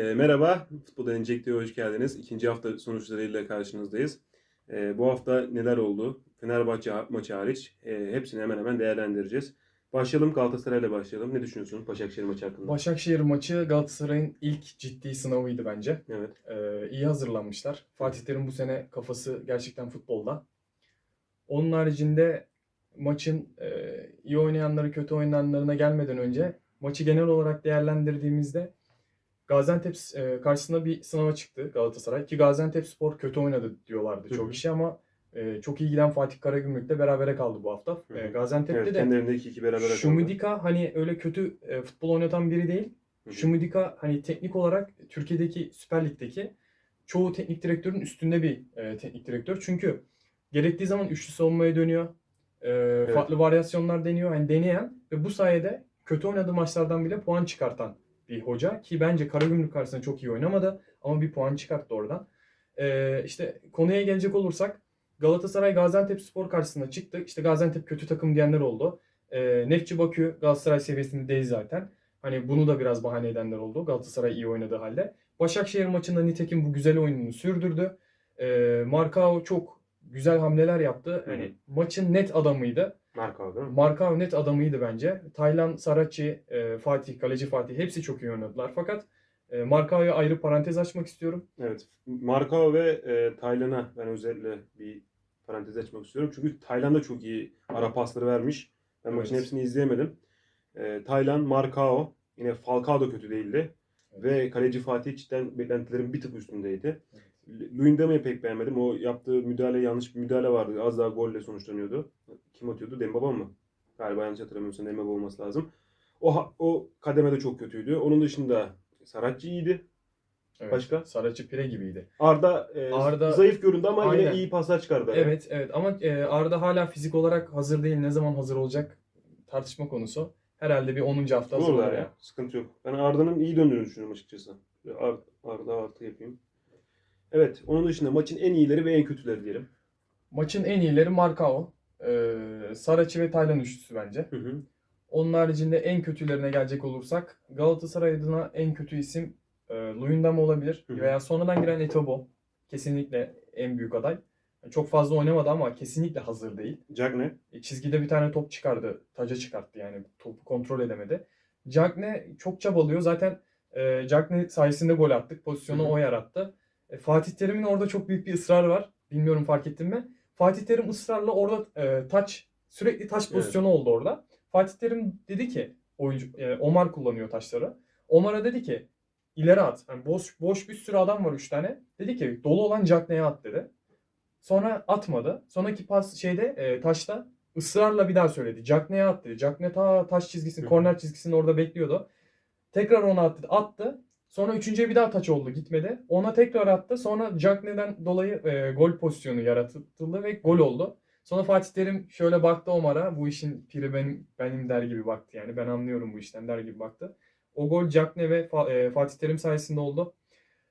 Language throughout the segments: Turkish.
E, merhaba, Futboldan Enjekte'ye hoş geldiniz. İkinci hafta sonuçlarıyla karşınızdayız. E, bu hafta neler oldu? Fenerbahçe maçı hariç e, hepsini hemen hemen değerlendireceğiz. Başlayalım Galatasaray'la başlayalım. Ne düşünüyorsun Başakşehir maçı hakkında? Başakşehir maçı Galatasaray'ın ilk ciddi sınavıydı bence. evet. Ee, iyi hazırlanmışlar. Fatih Terim bu sene kafası gerçekten futbolda. Onun haricinde maçın e, iyi oynayanları kötü oynayanlarına gelmeden önce maçı genel olarak değerlendirdiğimizde Gaziantep e, karşısında bir sınava çıktı Galatasaray ki Gaziantep Spor kötü oynadı diyorlardı Hı hı. çok kişi ama e, çok iyi giden Fatih Karagümrük'le berabere kaldı bu hafta. E, Gaziantep'te evet de kendi evinde 2-2 beraber kaldı. Şumidika hani öyle kötü e, futbol oynatan biri değil. Şumidika hani teknik olarak Türkiye'deki Süper Lig'deki çoğu teknik direktörün üstünde bir e, teknik direktör. Çünkü gerektiği zaman üçlü savunmaya dönüyor. E, Farklı varyasyonlar deniyor. Yani deneyen ve bu sayede kötü oynadığı maçlardan bile puan çıkartan bir hoca. Ki bence Karagümrük karşısında çok iyi oynamadı ama bir puan çıkarttı oradan. E, işte konuya gelecek olursak Galatasaray Gaziantep Spor karşısında çıktı. İşte Gaziantep kötü takım diyenler oldu. E, Nefçi Bakü Galatasaray seviyesinde değil zaten. Hani bunu da biraz bahane edenler oldu. Galatasaray iyi oynadığı halde. Başakşehir maçında nitekim bu güzel oyununu sürdürdü. E, Markao çok güzel hamleler yaptı. Hani maçın net adamıydı. Marka değil mi? Markao net adamıydı bence. Taylan, Saracchi, e, Fatih, Kaleci Fatih hepsi çok iyi oynadılar. Fakat e, Markao'ya ayrı parantez açmak istiyorum. Evet. Marka ve e, Taylan'a ben özellikle bir parantez açmak istiyorum. Çünkü Taylan da çok iyi ara pasları vermiş. Ben maçın Evet. hepsini izleyemedim. E, Taylan, Markao, yine Falcao da kötü değildi. Ve kaleci Fatih cidden beklentilerin bir tık üstündeydi. Luyendama'yı pek beğenmedim. O yaptığı müdahale yanlış bir müdahale vardı. Az daha golle sonuçlanıyordu. Kim atıyordu? Dembaba mı? Galiba yanlış hatırlamıyorsam Dembaba olması lazım. O, o kademede çok kötüydü. Onun dışında Saracchi iyiydi. Evet. Başka? Saracchi pire gibiydi. Arda, e, Arda- zayıf göründü ama Aynen. yine iyi paslar çıkardı. Evet evet ama e, Arda hala fizik olarak hazır değil. Ne zaman hazır olacak tartışma konusu. Herhalde bir 10. hafta hazır olur ya. ya. Sıkıntı yok. Ben Arda'nın iyi döndüğünü düşünüyorum açıkçası. Ar- Arda artı yapayım. Evet. Onun dışında maçın en iyileri ve en kötüleri diyelim. Maçın en iyileri Markao, e, Saracchi ve Taylan üçlüsü bence. Hı hı. Onun haricinde en kötülerine gelecek olursak Galatasaray adına en kötü isim e, Luyendam olabilir Hı hı. veya sonradan giren Etobo. Kesinlikle en büyük aday. Çok fazla oynamadı ama kesinlikle hazır değil. Cagne. E, çizgide bir tane top çıkardı. Taca çıkarttı yani. Topu kontrol edemedi. Cagne çok çabalıyor. Zaten e, Cagne sayesinde gol attık. Pozisyonu Hı hı. o yarattı. E, Fatih Terim'in orada çok büyük bir ısrarı var. Bilmiyorum fark ettin mi? Fatih Terim ısrarla orada e, taç sürekli taç Evet. pozisyonu oldu orada. Fatih Terim dedi ki oyuncu e, Omar kullanıyor taşları. Omar'a dedi ki ileri at. Yani boş boş bir sürü adam var 3 tane. Dedi ki dolu olan Cagne'ye at dedi. Sonra atmadı. Sonraki pas şeyde e, taşta ısrarla bir daha söyledi. Cagney'e at dedi. Cagney ta taş çizgisinin, korner çizgisinin orada bekliyordu. Tekrar ona attı. Attı. Sonra üçüncüye bir daha taç oldu gitmedi. Ona tekrar attı. Sonra Cagney'den dolayı e, gol pozisyonu yaratıldı ve gol oldu. Sonra Fatih Terim şöyle baktı Omar'a. Bu işin piri benim, benim der gibi baktı. Yani ben anlıyorum bu işten der gibi baktı. O gol Cagney ve Fa- e, Fatih Terim sayesinde oldu.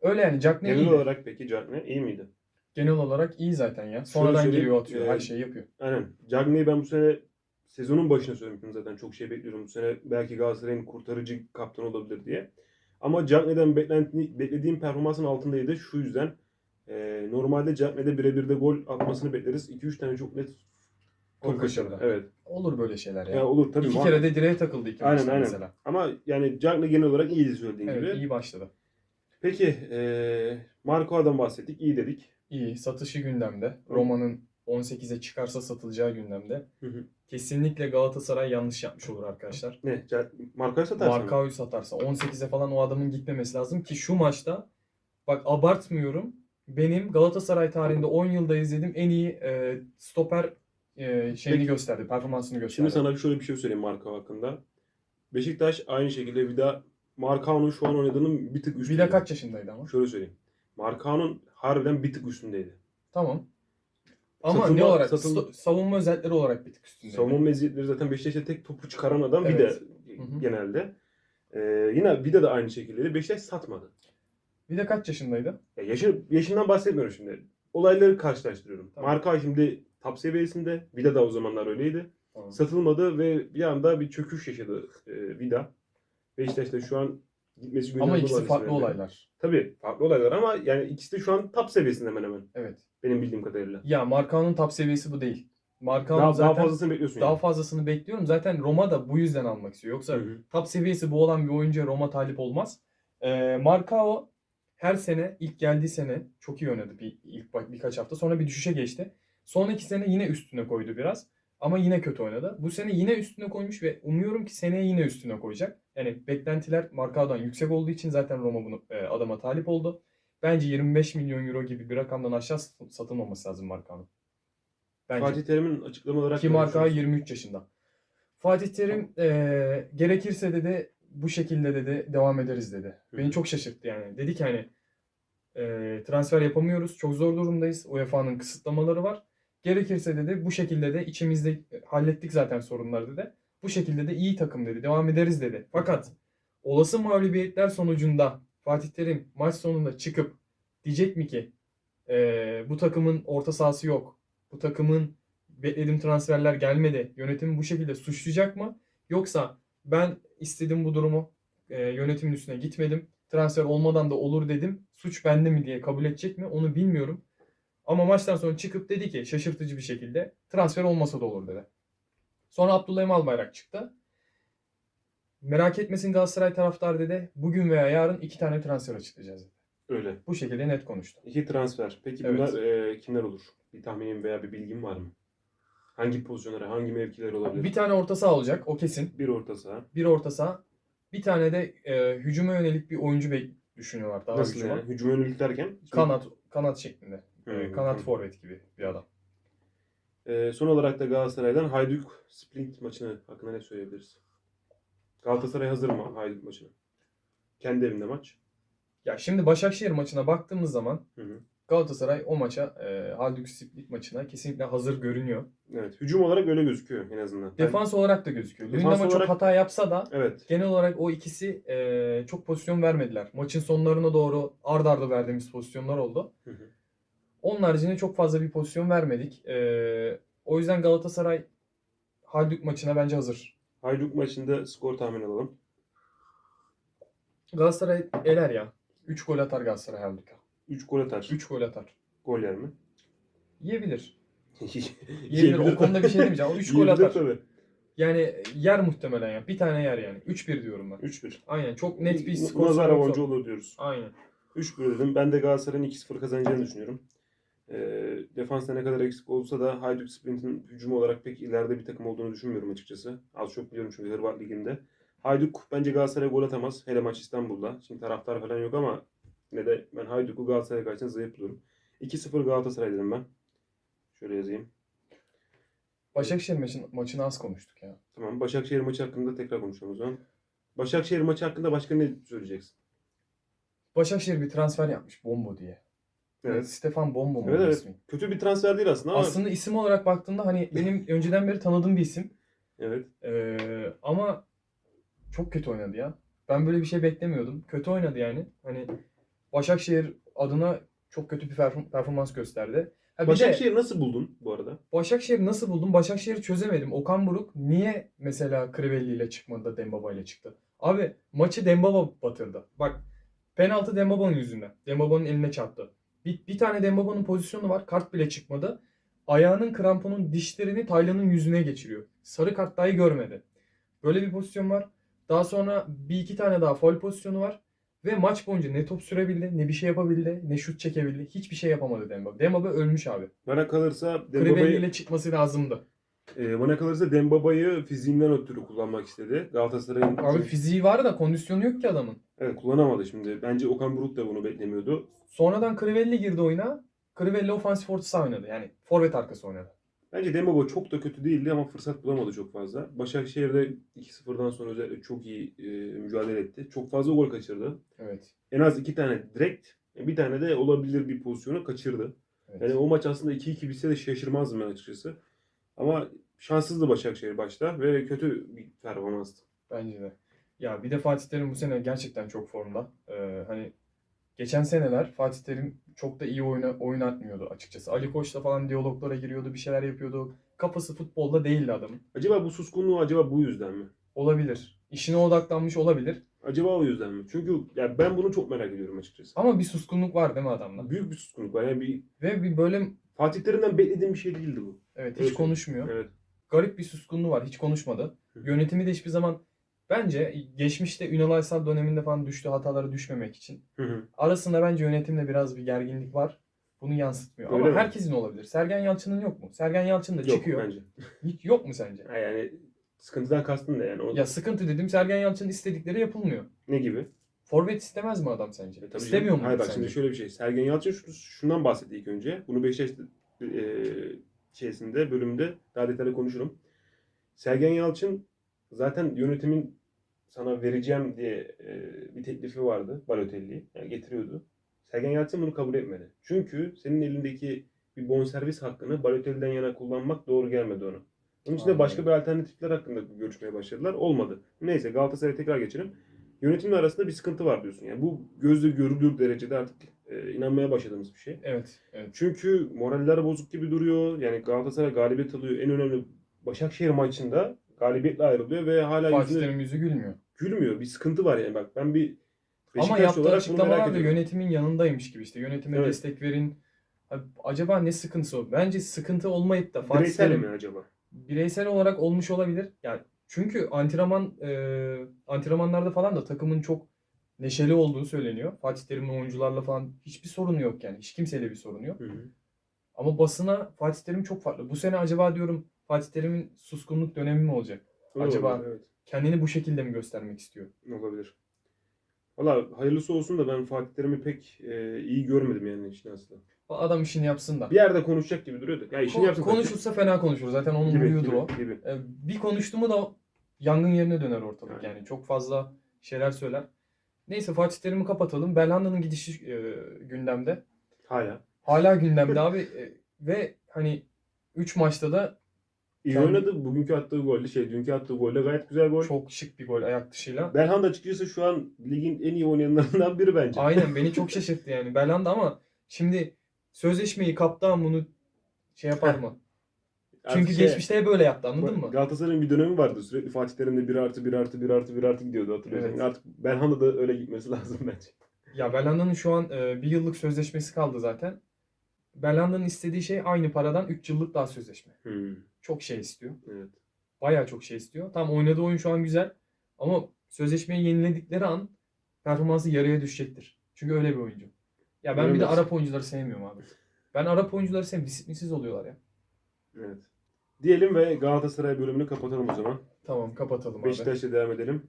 Öyle yani Cagney Genel iyiydi. olarak peki Cagne iyi miydi? Genel olarak iyi zaten ya. Sonradan söyleyeyim, giriyor atıyor. e, her şeyi yapıyor. Aynen. Cagne'yi ben bu sene sezonun başına söylemiştim zaten. Çok şey bekliyorum. Bu sene belki Galatasaray'ın kurtarıcı kaptanı olabilir diye. Ama beklenti, beklediğim performansın altındaydı. Şu yüzden e, normalde Cagne'de birebir de gol atmasını bekleriz. 2-3 tane çok net Gol top kaçırdı. Evet. Olur böyle şeyler ya. Ya olur tabii. iki kere de direğe takıldı iki Aynen, aynen. mesela. Ama yani Cagne genel olarak iyiydi söylediğin Evet gibi. iyi başladı. Peki e, Marco'dan bahsettik. iyi dedik. İyi. Satışı gündemde. Roma'nın 18'e çıkarsa satılacağı gündemde. Hı hı. Kesinlikle Galatasaray yanlış yapmış olur arkadaşlar. Ne? Ca- Marco'yu satarsan. mı? Satarsa 18'e falan o adamın gitmemesi lazım ki şu maçta bak abartmıyorum. Benim Galatasaray tarihinde 10 yılda izlediğim en iyi e, stoper e, şeyini Peki. gösterdi, performansını gösterdi. Şimdi sana şöyle bir şey söyleyeyim Marka hakkında. Beşiktaş aynı şekilde daha Markao'nun şu an oynadığının bir tık üstünde. Vida kaç yaşındaydı ama? Şöyle söyleyeyim. Markao'nun harbiden bir tık üstündeydi. Tamam. Ama Satılma- ne olarak? Sto- savunma özellikleri olarak bir tık üstünde. Savunma meziyetleri zaten Beşiktaş'ta tek topu çıkaran adam Evet. Vida Hı hı. genelde. Ee, yine Vida da aynı şekilde. Beşiktaş satmadı. Vida kaç yaşındaydı? Ya yaşı, yaşından bahsetmiyorum şimdi. Olayları karşılaştırıyorum. Tamam. Marka şimdi top seviyesinde. Vida da o zamanlar öyleydi. Tamam. Satılmadı ve bir anda bir çöküş yaşadı e, Vida. Beşiktaş'ta şu an gitmesi Ama ikisi farklı olaylar. Tabii farklı olaylar ama yani ikisi de şu an top seviyesinde hemen hemen. Evet. Benim bildiğim kadarıyla. Ya Markao'nun top seviyesi bu değil. Markao Daha, zaten daha fazlasını bekliyorsun. daha yani. fazlasını bekliyorum. Zaten Roma da bu yüzden almak istiyor. Yoksa Hı hı. top seviyesi bu olan bir oyuncuya Roma talip olmaz. Ee, Marcao her sene ilk geldiği sene çok iyi oynadı bir ilk bak- birkaç hafta. Sonra bir düşüşe geçti. Son iki sene yine üstüne koydu biraz. Ama yine kötü oynadı. Bu sene yine üstüne koymuş ve umuyorum ki seneye yine üstüne koyacak. Yani beklentiler Marcao'dan yüksek olduğu için zaten Roma bunu e, adama talip oldu. Bence 25 milyon euro gibi bir rakamdan aşağı sat- satılmaması lazım Marcao'nun. Bence. Fatih Terim'in açıklama olarak Ki ne Marka düşünüyorsun? 23 yaşında. Fatih Terim eee, gerekirse dedi bu şekilde dedi devam ederiz dedi. Hı Beni çok şaşırttı yani. Dedi ki hani eee, transfer yapamıyoruz. Çok zor durumdayız. UEFA'nın kısıtlamaları var. Gerekirse dedi bu şekilde de içimizde hallettik zaten sorunları dedi. Bu şekilde de iyi takım dedi. Devam ederiz dedi. Fakat olası mağlubiyetler sonucunda Fatih Terim maç sonunda çıkıp diyecek mi ki eee, bu takımın orta sahası yok. Bu takımın beklediğim transferler gelmedi. Yönetimi bu şekilde suçlayacak mı? Yoksa ben istedim bu durumu. e, yönetimin üstüne gitmedim. Transfer olmadan da olur dedim. Suç bende mi diye kabul edecek mi? Onu bilmiyorum. Ama maçtan sonra çıkıp dedi ki şaşırtıcı bir şekilde transfer olmasa da olur dedi. Sonra Abdülhamid Albayrak çıktı. Merak etmesin Galatasaray taraftar dedi. Bugün veya yarın iki tane transfer açıklayacağız dedi. Öyle. Bu şekilde net konuştu. İki transfer. Peki Evet. bunlar e, kimler olur? Bir tahminin veya bir bilgin var mı? Hangi pozisyonlara, hangi mevkiler olabilir? Bir tane orta saha olacak o kesin. Bir orta saha. Bir orta saha. Bir tane de e, hücuma yönelik bir oyuncu bek düşünüyorlar. Daha Nasıl hücuma. yani? Hücuma yönelik derken? Kanat kanat şeklinde. E, kanat forvet gibi bir adam. E, son olarak da Galatasaray'dan Hayduk Split maçını hakkında ne söyleyebiliriz? Galatasaray hazır mı Hayduk maçına? Kendi evinde maç. Ya şimdi Başakşehir maçına baktığımız zaman Hı hı. Galatasaray o maça e, Hajduk Split maçına kesinlikle hazır görünüyor. Evet. Hücum olarak öyle gözüküyor en azından. Defans olarak da gözüküyor. Defans Luyendama çok olarak- hata yapsa da Evet. genel olarak o ikisi e, çok pozisyon vermediler. Maçın sonlarına doğru ard arda verdiğimiz pozisyonlar oldu. Hı hı. Onun haricinde çok fazla bir pozisyon vermedik. E, o yüzden Galatasaray Hajduk maçına bence hazır. Hayduk maçında skor tahmin alalım. Galatasaray eler ya. 3 gol atar Galatasaray Hajduk'a. 3 gol atar. 3 gol atar. Gol yer mi? Yiyebilir. Yiyebilir. O konuda bir şey demeyeceğim. 3 gol atar. tabii. Yani yer muhtemelen ya. Bir tane yer yani. 3-1 diyorum ben. 3-1. Aynen. Çok net bir skor. Nazar zor. olur diyoruz. Aynen. 3-1 dedim. Ben de Galatasaray'ın 2-0 kazanacağını düşünüyorum. E, defansta ne kadar eksik olsa da Hajduk Split'in hücumu olarak pek ileride bir takım olduğunu düşünmüyorum açıkçası. Az çok biliyorum çünkü Hırvat Ligi'nde. Hajduk bence Galatasaray'a gol atamaz. Hele maç İstanbul'da. Şimdi taraftar falan yok ama yine de ben Hajduk'u Galatasaray karşısında zayıf buluyorum. 2-0 Galatasaray dedim ben. Şöyle yazayım. Başakşehir maçın, maçını az konuştuk ya. Tamam. Başakşehir maçı hakkında tekrar konuşalım o zaman. Başakşehir maçı hakkında başka ne söyleyeceksin? Başakşehir bir transfer yapmış Bombo diye. Evet. Stefan Bombo mu Evet evet. ismi? Kötü bir transfer değil aslında ama. Aslında isim olarak baktığımda hani benim önceden beri tanıdığım bir isim. Evet. Ee, ama çok kötü oynadı ya. Ben böyle bir şey beklemiyordum. Kötü oynadı yani. Hani Başakşehir adına çok kötü bir perform- performans gösterdi. Ha bir de Başakşehir nasıl buldun bu arada? Başakşehir nasıl buldum? Başakşehir'i çözemedim. Okan Buruk niye mesela Crivelli ile çıkmadı da Dembaba ile çıktı? Abi maçı Dembaba batırdı. Bak penaltı Dembaba'nın yüzünden. Dembaba'nın eline çarptı. Bir, bir tane Dembaba'nın pozisyonu var. Kart bile çıkmadı. Ayağının kramponun dişlerini Taylan'ın yüzüne geçiriyor. Sarı kart dahi görmedi. Böyle bir pozisyon var. Daha sonra bir iki tane daha foul pozisyonu var. Ve maç boyunca ne top sürebildi, ne bir şey yapabildi, ne şut çekebildi. Hiçbir şey yapamadı Dembaba. Dembaba ölmüş abi. Bana kalırsa Dembaba'yı ile çıkması lazımdı. e, bana kalırsa Dembaba'yı fiziğinden ötürü kullanmak istedi. Galatasaray'ın Abi fiziği var da kondisyonu yok ki adamın. Evet kullanamadı şimdi. Bence Okan Buruk da bunu beklemiyordu. Sonradan Crivelli girdi oyuna. Crivelli ofansif orta saha oynadı. Yani forvet arkası oynadı. Bence Dembaba çok da kötü değildi ama fırsat bulamadı çok fazla. Başakşehir'de 2-0'dan sonra özellikle çok iyi e, mücadele etti. Çok fazla gol kaçırdı. Evet. En az iki tane direkt, bir tane de olabilir bir pozisyonu kaçırdı. evet. Yani o maç aslında 2-2 bitse de şaşırmazdım ben açıkçası. Ama şanssızdı Başakşehir başta ve kötü bir performanstı. Bence de. Ya bir de Fatih Terim bu sene gerçekten çok formda. Ee, hani geçen seneler Fatih Terim çok da iyi oyuna, oyun atmıyordu açıkçası. Ali Koç'la falan diyaloglara giriyordu, bir şeyler yapıyordu. Kafası futbolda değildi adamın. Acaba bu suskunluğu acaba bu yüzden mi? Olabilir. İşine odaklanmış olabilir. Acaba o yüzden mi? Çünkü ya ben bunu çok merak ediyorum açıkçası. Ama bir suskunluk var değil mi adamda? Büyük bir suskunluk var. Yani bir Ve bir böyle Fatih Terim'den beklediğim bir şey değildi bu. evet hiç Öyle konuşmuyor. Evet. Garip bir suskunluğu var. Hiç konuşmadı. Hı. Yönetimi de hiçbir zaman bence geçmişte Ünal Aysal döneminde falan düştüğü hatalara düşmemek için Hı hı. arasında bence yönetimle biraz bir gerginlik var. Bunu yansıtmıyor. Öyle Ama mi? herkesin olabilir. Sergen Yalçın'ın yok mu? Sergen Yalçın da Yok çıkıyor. bence. Hiç yok mu sence? Ha, yani sıkıntıdan kastın da yani. O, Ya sıkıntı dedim Sergen Yalçın'ın istedikleri yapılmıyor. ne gibi? Forvet istemez mi adam sence? E, tabii İstemiyor mu Hayır bak sence? şimdi şöyle bir şey. Sergen Yalçın şu- şundan bahsetti ilk önce. Bunu Beşiktaş e, şeysinde, bölümde daha detaylı konuşurum. Sergen Yalçın zaten yönetimin sana vereceğim diye e, bir teklifi vardı Balotelli'yi. Yani getiriyordu. Sergen Yalçın bunu kabul etmedi. Çünkü senin elindeki bir bonservis hakkını Balotelli'den yana kullanmak doğru gelmedi ona. Onun için de başka bir alternatifler hakkında görüşmeye başladılar. Olmadı. Neyse Galatasaray'a tekrar geçelim. Yönetimle arasında bir sıkıntı var diyorsun. Yani bu gözle görülür derecede artık e, inanmaya başladığımız bir şey. Evet, evet. Çünkü moraller bozuk gibi duruyor. Yani Galatasaray galibiyet alıyor. En önemli Başakşehir maçında galibiyetle ayrılıyor ve hala Fatih yüzüne Terim yüzü gülmüyor. gülmüyor. Bir sıkıntı var yani. Bak ben bir Ama Beşiktaşlı yaptığı açıklamalar da yönetimin yanındaymış gibi işte. Yönetime Evet. destek verin. Abi, Acaba ne sıkıntısı o? Bence sıkıntı olmayıp da Fatih Bireysel Terim mi acaba? bireysel olarak olmuş olabilir. Yani çünkü antrenman e, antrenmanlarda falan da takımın çok neşeli olduğu söyleniyor. Fatih Terim'in oyuncularla falan hiçbir sorunu yok yani. Hiç kimseyle bir sorunu yok. Hı hı. Ama basına Fatih Terim çok farklı. Bu sene acaba diyorum Fatih Terim'in suskunluk dönemi mi olacak? Acaba- Olabilir, evet. Kendini bu şekilde mi göstermek istiyor? Olabilir. Valla hayırlısı olsun da ben Fatih Terim'i pek e, iyi görmedim yani işin aslında. Adam işini yapsın da. Bir yerde konuşacak gibi duruyordu. Ya işini Ko- yapsın. konuşursa fena konuşur. Zaten onun gibi, huyudur gibi, o. gibi. Ee, bir konuştu mu da yangın yerine döner ortalık Aynen. yani. Çok fazla şeyler söyler. Neyse Fatih Terim'i kapatalım. Belhanda'nın gidişi e, gündemde. Hala. Hala gündemde abi. E, ve hani 3 maçta da İyi Kendi- oynadı. Bugünkü attığı golle, şey dünkü attığı golle gayet güzel gol. çok şık bir gol ayak dışıyla. Belhanda açıkçası şu an ligin en iyi oynayanlarından biri bence. Aynen beni çok şaşırttı yani. Belhanda ama şimdi sözleşmeyi kaptan bunu şey yapar mı? Artık Çünkü şey, geçmişte hep böyle yaptı anladın mı? Galatasaray'ın bir dönemi vardı. Sürekli Fatih Terim'de 1 artı 1 artı 1 artı 1 artı gidiyordu hatırlıyorsan. Evet. Artık Belhanda da öyle gitmesi lazım bence. Ya Belhanda'nın şu an e, bir yıllık sözleşmesi kaldı zaten. Belhanda'nın istediği şey aynı paradan 3 yıllık daha sözleşme. Hmm, Çok şey istiyor. evet. Bayağı çok şey istiyor. Tam oynadığı oyun şu an güzel. Ama sözleşmeyi yeniledikleri an performansı yarıya düşecektir. Çünkü öyle bir oyuncu. Ya ben bir de. Arap oyuncuları sevmiyorum abi. Ben Arap oyuncuları sevmiyorum. Disiplinsiz oluyorlar ya. Evet. Diyelim ve Galatasaray bölümünü kapatalım o zaman. Tamam kapatalım abi. Beşiktaş'la devam edelim.